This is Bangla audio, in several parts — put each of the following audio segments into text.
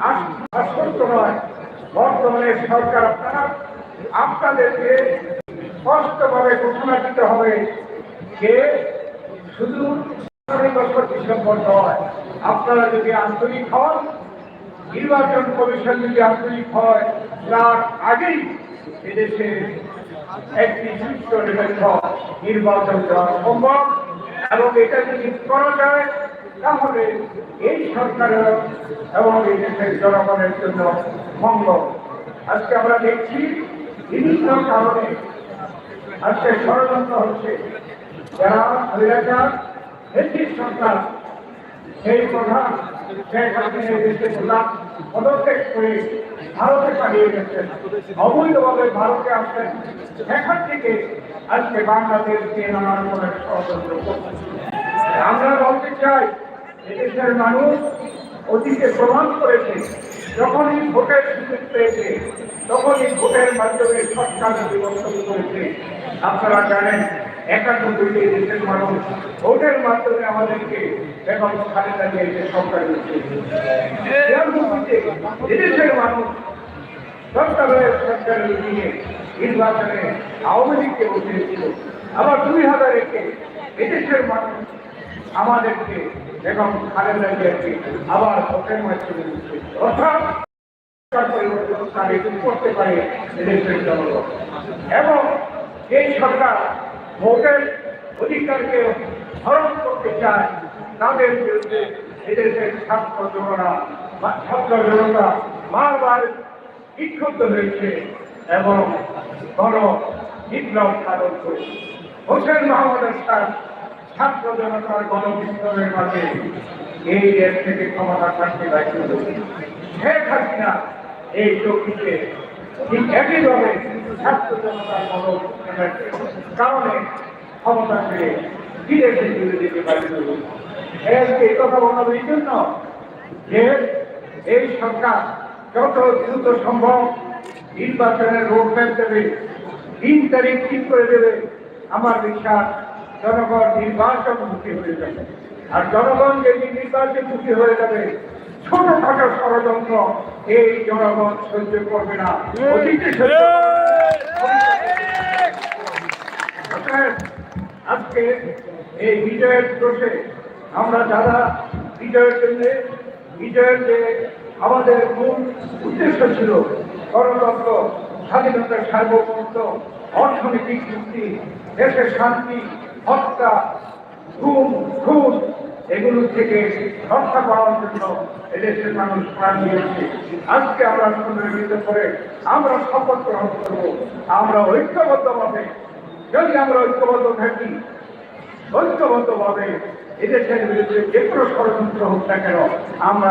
নয় বর্তমানে সরকার আপনাদেরকে স্পষ্টভাবে ঘোষণা দিতে হবে যে শুধু ডিসেম্বর নয়, আপনারা যদি আন্তরিক হন, নির্বাচন কমিশন যদি আন্তরিক হয়, তার আগেই এদেশে একটি নিরপেক্ষ নির্বাচন করা সম্ভব। এবং এটা যদি করা যায় তাহলে এই সরকারের এবং এই দেশের জনগণের জন্য মঙ্গল। আজকে আমরা দেখছি বিভিন্ন কারণে আজকে ষড়যন্ত্র হচ্ছে। যারা স্বৈরাচার নেত্রীর সরকার, সেই প্রধান শেখ হাসিনা এই দেশে প্রধান পদত্যাগ করে ভারতে পালিয়ে গেছেন। অবৈধভাবে ভারতে আসছেন। সেখান থেকে আজকে বাংলাদেশকে নানান রকমের ষড়যন্ত্র করছে। আমরা বলতে চাই এদেশের মানুষ অতীতে প্রমাণ করেছে, যখনই ভোটের সুযোগ পেয়েছে, তখনই ভোটের মাধ্যমে সরকার বিবর্তন করেছে। আপনারা জানেন একাত্তরটি দেশের মানুষ ভোটের মাধ্যমে আমাদেরকে এবং খালেদা জিয়াকে সরকার এদেশের মানুষ সরকারের সরকারের দিকে নির্বাচনে আওয়ামী লীগকে উঠিয়েছিল আবার দুই হাজার একে এদেশের মানুষ আমাদেরকে এবং খালেদা জিয়াকে আবার ভোটের মাধ্যমে অর্থাৎ পারে এবং এই সরকার ভোটের অধিকারকে হরণ করতে চায়, তাদের বিরুদ্ধে এদেশের ছাত্র জনতা ছাত্র জনতা বারবার বিক্ষুব্ধ হয়েছে এবং গণ বিপ্লব সাধন করেছে। হোসেন মাহমুদ খান ছাত্র জনতার মাঝে এই দেশ থেকে ক্ষমতা থাকতে হাসিনা এই ঠিক ছাত্র জনতার কারণে বিদেশে যেতে বাধ্য এই কথা বলা এই জন্য যে এই সরকার যত দ্রুত সম্ভব নির্বাচনের রোডম্যাপ দেবে, তিন তারিখ ঠিক করে দেবে। আমার বিশ্বাস জনগণ নির্বাচন মুখী হয়ে যাবে। আর জনগণ যদি নির্বাচন মুখী হয়ে যাবে ছোটখাটো ষড়যন্ত্র, এই জনগণ সহ্য করবে না। আজকে এই বিজয়ের দোষে আমরা যারা বিজয়ের জন্য, বিজয়ের যে আমাদের মূল উদ্দেশ্য ছিল, গণতন্ত্র, স্বাধীনতার সার্বভৌমত্ব, অর্থনৈতিক মুক্তি, দেশের শান্তি হত্যা ঘুম খুন এগুলো থেকে রক্ষা পাওয়ার জন্য এদেশের মানুষ প্রাণ দিয়েছে। আজকে আমরা পুনর্মিত করে আমরা শপথ গ্রহণ করব। আমরা ঐক্যবদ্ধভাবে, যদি আমরা ঐক্যবদ্ধ থাকি, ঐক্যবদ্ধভাবে এদেশের বিরুদ্ধে যে কোনো ষড়যন্ত্র হোক না কেন, আমরা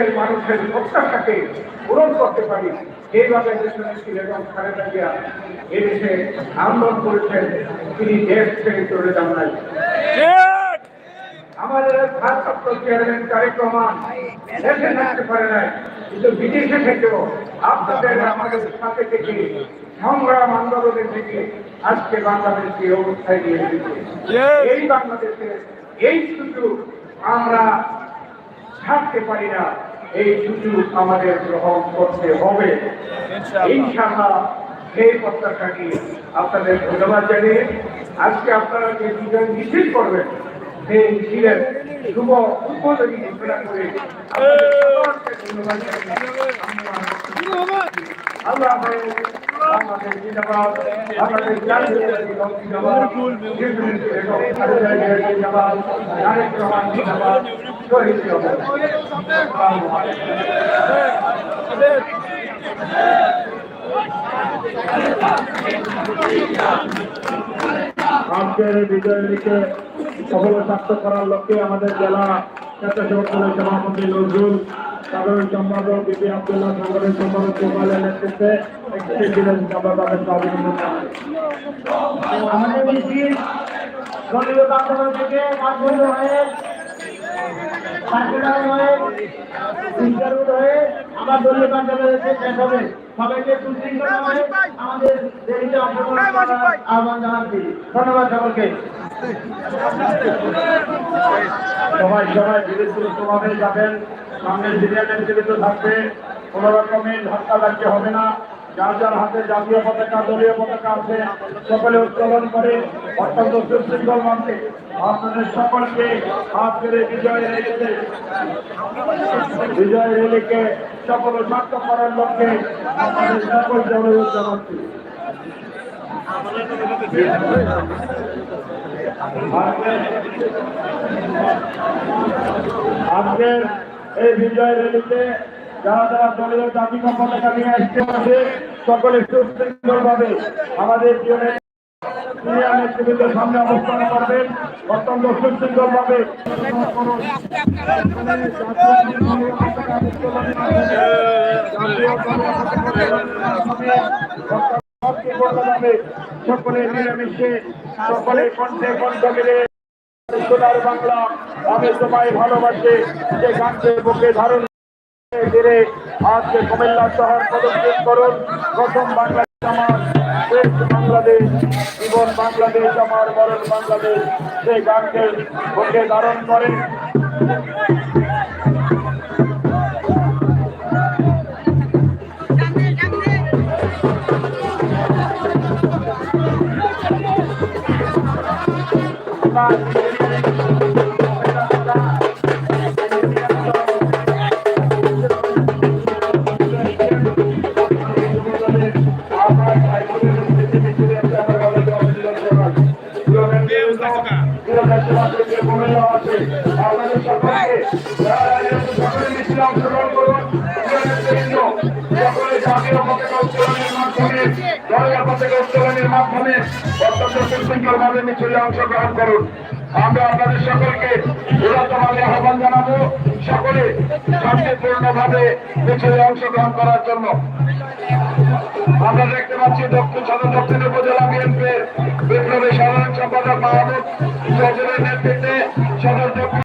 দেশের মানুষের প্রত্যাশাকে পূরণ করতে পারি। এইভাবে দেশের এবং খালেদা জিয়া এদেশে আন্দোলন করেছেন। তিনি দেশ ছেড়ে চলে যান নাই। থেকে থেকে আজকে এই বাংলাদেশে এই আমরা ছাড়তে পারি না। এই সুযোগ আমাদের গ্রহণ করতে হবে। ইনশাআল্লাহ। সেই প্রত্যাশাটি আপনাদের ধন্যবাদ জানিয়ে আজকে আপনারা যে দুজন মিছিল করবেন সেই মিছিলের শুভ উদ্বোধনী ঘোষণা করে আল্লাহ আজকের এই বিজয় লিখে সফল সার্থক করার লক্ষ্যে আমাদের জেলা স্বেচ্ছাসেবক সভাপতি নজরুল সাধারণ সম্পাদক বিপি আব্দুল্লাহ সাধারণ সম্পাদক গোপালের নেতৃত্বে একটি দিনের আমরা তাদেরকে অভিনন্দন আমাদের মিছিল দলীয় কার্যালয় থেকে কাঠগঞ্জ হয়ে আহ্বান জানাচ্ছি। ধন্যবাদ সবাই সবাই ধীরে তোমাবে যাবেন। সামনের সিরিয়ালের জীবিত থাকবে। কোন রকমের ধাক্কা লাগতে হবে না। যার যার হাতে জাতীয় পতাকা, দলীয় পতাকা আছে, সকলে উত্তোলন করে অত্যন্ত সুশৃঙ্খল মানতে আপনাদের সকলকে হাত করে বিজয় রেলিতে, বিজয় রেলিকে সকল সাক্ষ্য করার লক্ষ্যে আপনাদের সকলকে অনুরোধ জানাচ্ছি। আজকের এই বিজয় রেলিতে যারা যারা দলীয় জাতীয় নিয়ে আসতে আছে সকলে ভাবে আমাদের জীবনে সামনে অবস্থান করবেন। সকলে মিলেমিশে সকলে কণ্ঠে কণ্ঠ মিলে সোনার বাংলা, আমি তোমায় ভালোবাসি, যে গানকে বুকে ধারণ করে ধীরে আজকে কুমিল্লা শহর প্রদক্ষিণ করুন। প্রথম বাংলাদেশ আমার, শেষ বাংলাদেশ, জীবন বাংলাদেশ, আমার মরণ বাংলাদেশ। সেই গানকে বুকে ধারণ অত্যন্ত সুশৃঙ্খলভাবে মিছিলে অংশগ্রহণ করুন আমরা আপনাদের সকলকে আহ্বান জানাব সকলে শান্তিপূর্ণভাবে মিছিলে অংশগ্রহণ করার জন্য আমরা দেখতে পাচ্ছি দক্ষিণ সদর দক্ষিণ উপজেলা বিএনপির বিপ্লবী সাধারণ সম্পাদক মাহমুদ চৌধুরীর নেতৃত্বে সদর